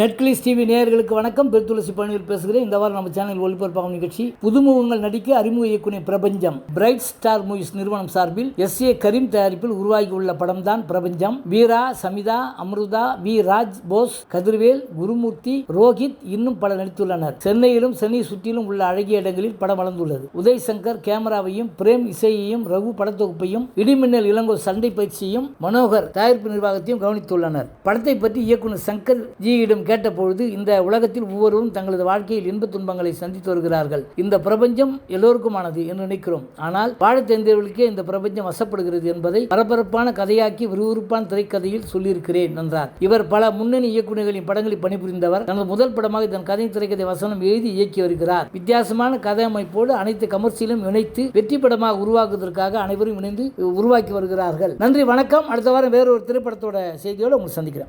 நெட்கிளிஸ் TV நேயர்களுக்கு வணக்கம். பெருத்துளசி பணியில் பேசுகிறேன். இந்த வாரம் நம்ம சேனல் ஒளிபரப்பாகும் நிகழ்ச்சி புதுமுகங்கள் நடிக்க அறிமுக இயக்குனர் பிரபஞ்சம். பிரைட் ஸ்டார் மூவிஸ் நிறுவனம் சார்பில் எஸ் ஏ கரீம் தயாரிப்பில் உருவாகியுள்ள படம் தான் பிரபஞ்சம். வீரா சமிதா அம்ருதா வி ராஜ் போஸ் கதிர்வேல் குருமூர்த்தி ரோஹித் இன்னும் பல நடித்துள்ளனர். சென்னையிலும் சென்னை சுற்றிலும் உள்ள அழகிய இடங்களில் படம் வளர்ந்துள்ளது. உதய் சங்கர் கேமராவையும் பிரேம் இசையையும் ரகு படத்தொகுப்பையும் இடிமின்னல் இளங்கோ சண்டை பயிற்சியையும் மனோகர் தயாரிப்பு நிர்வாகத்தையும் கவனித்துள்ளனர். படத்தை பற்றி இயக்குனர் சங்கர் ஜியிடம் கேட்டபொழுது இந்த உலகத்தில் ஒவ்வொருவரும் தங்களது வாழ்க்கையில் இன்ப துன்பங்களை சந்தித்து வருகிறார்கள். இந்த பிரபஞ்சம் எல்லோருக்குமானது என்று நினைக்கிறோம். ஆனால் வாழ தெரிந்தவர்களுக்கே இந்த பிரபஞ்சம் வசப்படுகிறது என்பதை பரபரப்பான கதையாக்கி விறுவிறுப்பான திரைக்கதையில் சொல்லியிருக்கிறேன் என்றார் இவர் பல முன்னணி இயக்குநர்களின் படங்களில் பணிபுரிந்தவர். தனது முதல் படமாக இதன் கதை திரைக்கதை வசனம் எழுதி இயக்கி வருகிறார். வித்தியாசமான கதை அமைப்போடு அனைத்து கமர்சியிலும் இணைத்து வெற்றி படமாக உருவாக்குவதற்காக அனைவரும் இணைந்து உருவாக்கி வருகிறார்கள். நன்றி வணக்கம். அடுத்த வாரம் வேறொரு திரைப்படத்தோட செய்தியோடு உங்களுக்கு சந்திக்கிறேன்.